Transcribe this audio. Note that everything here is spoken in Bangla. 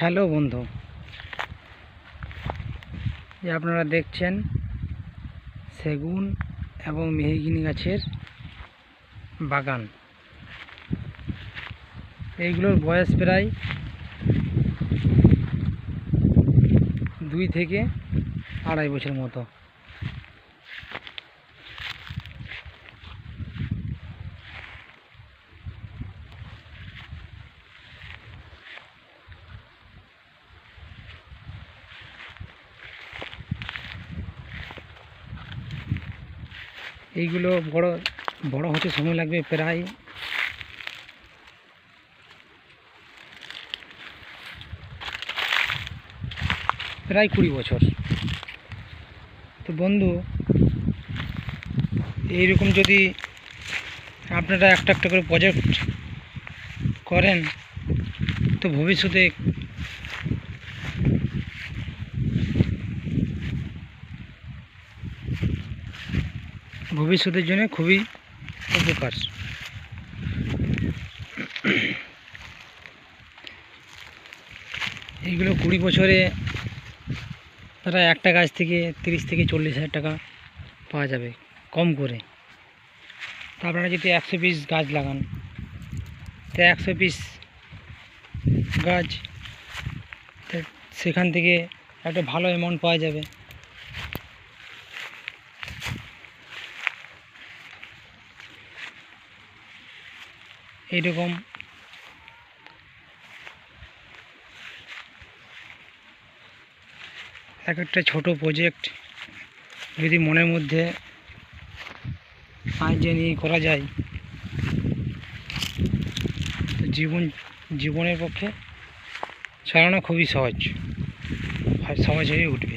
হ্যালো বন্ধু। যে আপনারা দেখছেন সেগুন এবং মেহগিনি গাছের বাগান। এইগুলোর বয়স প্রায় দুই থেকে আড়াই বছর মতো। এইগুলো বড় বড় হতে সময় লাগবে প্রায়। প্রায় কুড়ি বছর। তো বন্ধু, এইরকম যদি আপনারা একটা একটা করে প্রজেক্ট করেন, তো ভবিষ্যতে ভবিষ্যতের জন্য খুবই উপকার। এইগুলো কুড়ি বছরে প্রায় একটা গাছ থেকে তিরিশ থেকে চল্লিশ হাজার টাকা পাওয়া যাবে, কম করে। তা আপনারা যদি একশো পিস গাছ লাগান, তা একশো পিস গাছ সেখান থেকে একটা ভালো অ্যামাউন্ট পাওয়া যাবে। এইরকম। এক একটা ছোট প্রজেক্ট যদি মনের মধ্যে আজ যে নিয়ে করা যায়, তো জীবন, জীবনের পক্ষে চালানো খুবই সহজ সহজ হয়ে উঠবে।